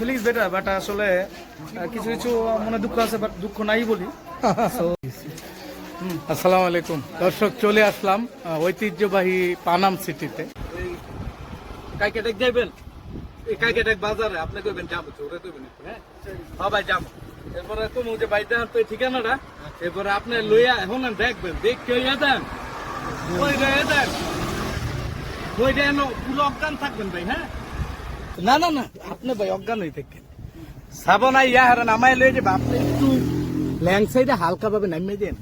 Feelings better but আসলে কিছু কিছু মনে দুঃখ আছে বাট দুঃখ নাই বলি। আসসালামু আলাইকুম। দর্শক চলে আসলাম ঐতিহ্যবাহী পানাম সিটিতে। কাইকেটেক যাইবেন? এই কাইকেটেক বাজারে আপনি কইবেন যাব চোরে কইবেন হ্যাঁ হ্যাঁ? ভাই যাব। এরপরে তুমি যে বাইতে আনতে ঠিকানাটা এরপরে আপনি লইয়া এখন দেখবেন দেখ কে ইয়া দেন। ওই দেন? ওই রে পুরো অজ্ঞান থাকবেন ভাই হ্যাঁ? না না না আপনি ভাই অজ্ঞান হয়ে থাকেন। সাবন ইয়া হারান আমায় লয়ে যাবে আপনি একটু ল্যাং সাইডে হালকা ভাবে নামিয়ে দেন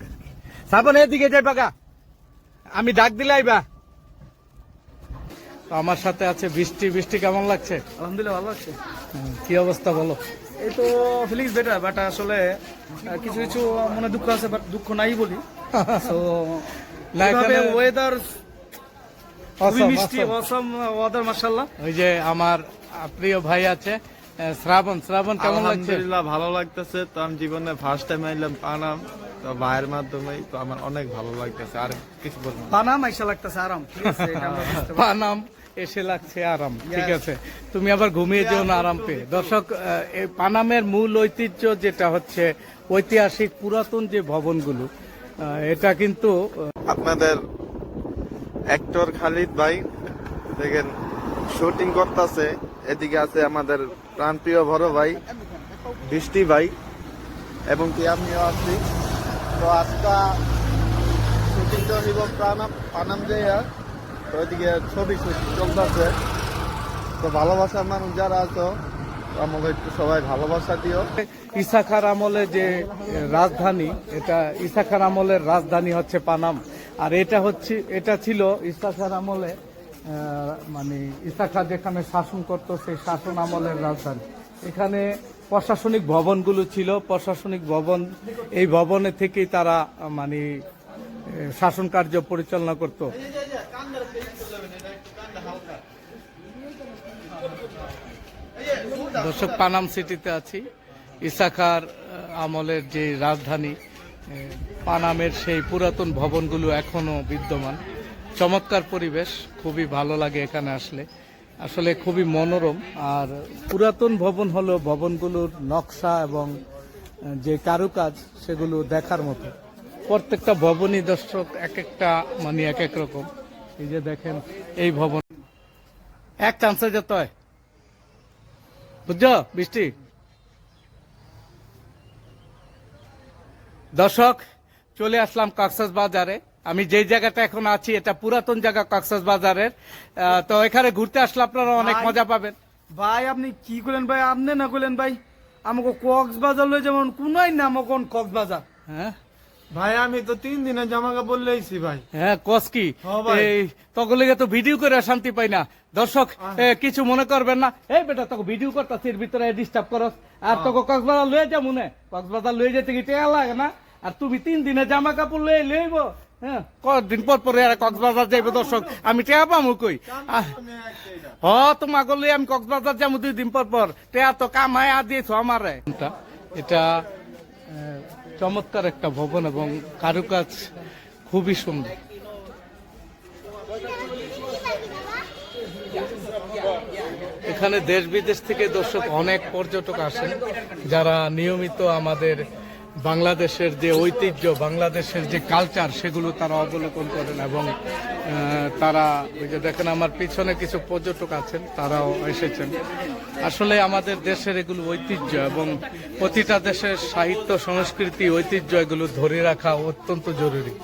সাবন এদিকে যাই বাগা। আমি ডাক দিলে আইবা। আমার সাথে আছে বৃষ্টি বৃষ্টি কেমন লাগছে? আলহামদুলিল্লাহ ভালো হুম, কি অবস্থা বলো? এই তো ফিলিংস বেটার বাট আসলে কিছু কিছু মনে দুঃখ আছে বাট দুঃখ নাই বলি। তো ওয়েদার খুবই মিষ্টি. অসম। ওয়েদার মাশাআল্লাহ। ওই যে আমার প্রিয় ভাই আছে শ্রাবণ। শ্রাবণ কেমন লাগছে? ভালো লাগতেছে। তো আমি জীবনে ফার্স্ট টাইম আইলাম পানাম তো ভাইয়ের মাধ্যমে তো আমার অনেক ভালো লাগতেছে। আর কিছু বলব না। পানা মাইশা লাগতেছে আরাম। পানাম এসে লাগছে আরাম ঠিক আছে। তুমি আবার ঘুমিয়ে যেও না আরাম পেয়ে। দর্শক এই পানামের মূল ঐতিহ্য যেটা হচ্ছে ঐতিহাসিক পুরাতন যে ভবনগুলো এটা কিন্তু আপনাদের অ্যাক্টর খালিদ ভাই দেখেন শুটিং করতেছে। এদিকে আছে আমাদের প্রাণপ্রিয় বড় ভাই, বৃষ্টি ভাই, এবং কি আমিও আছি। তো আজকা শুটিং তো নিব প্রাণাম পানাম দেয়া তো এদিকে ছবি চলতেছে। তো ভালোবাসার মানুষ যারা আছো, আমাকে একটু সবাই ভালোবাসা দিও। ইসাখার আমলে যে রাজধানী, এটা ইসাখার আমলের রাজধানী হচ্ছে পানাম। আর এটা হচ্ছে এটা ছিল ইসাখার আমলে মানে ইসাখা যেখানে শাসন করত, সেই শাসন আমলের রাজধানী। এখানে প্রশাসনিক ভবনগুলো ছিল। প্রশাসনিক ভবন, এই ভবনে থেকেই তারা মানে শাসন কার্য পরিচালনা করত। দর্শক, পানাম সিটিতে আছি। ইসাখার আমলের যে রাজধানী পানামের সেই পুরাতন ভবনগুলো এখনও বিদ্যমান। চমৎকার পরিবেশ, খুবই ভালো লাগে এখানে আসলে। আসলে খুবই মনোরম, আর পুরাতন ভবন হলো ভবনগুলোর নকশা এবং যে কারুকাজ সেগুলো দেখার মতো। প্রত্যেকটা ভবনই দর্শক এক একটা মানে এক এক রকম। এই যে দেখেন, এই ভবন। এক চান্সে যেতে হয় বুঝছ, বৃষ্টি? দর্শক, চলে আসলাম কক্সাস বাজারে আমি যেই জায়গাটা এখন আছি এটা পুরাতন জায়গা কক্সাস বাজারের। তো এখানে ঘুরতে আসলে আপনারা অনেক। মজা পাবেন। ভাই আপনি কি করলেন ভাই? আপনি না করলেন ভাই? আমাকে কক্সবাজার লই যেমন কোনাই না আমাকে কক্সবাজার। হ্যাঁ? ভাই আমি তো তিন দিনের জামা কাপড় লইছি ভাই। হ্যাঁ কস কি। এই তগলিগে তো ভিডিও করে শান্তি পাই না। দর্শক কিছু মনে করবেন না। এই বেটা তোকে ভিডিও করতাস এর ভিতরে ডিস্টার্ব করস। আর তোকে কক্সবাজার লয়ে যা মনে কক্সবাজার লয়ে যেতে কি টেয়া লাগে না? আর তুমি তিন দিনে জামা কাপড় লয়ে লইব। হ্যাঁ পর পরে আর কক্সবাজার যাইবে দর্শক। আমি টেয়া পামু কই? হ তোমার গলে আমি কক্সবাজার যাব দুই দিন পর পর। টেয়া তো কামায় আর দিয়েছ আমারে। এটা চমৎকার একটা ভবন এবং কারুকাজ খুবই সুন্দর। এখানে দেশ বিদেশ থেকে দর্শক অনেক পর্যটক আসেন, যারা নিয়মিত আমাদের বাংলাদেশের যে ঐতিহ্য, বাংলাদেশের যে কালচার সেগুলো তারা অবলোকন করেন এবং তারা, ওই যে দেখেন আমার পিছনে কিছু পর্যটক আছেন, তারাও এসেছেন। আসলে আমাদের দেশের এগুলো ঐতিহ্য এবং প্রতিটা দেশের সাহিত্য, সংস্কৃতি, ঐতিহ্য এগুলো ধরে রাখা অত্যন্ত জরুরি।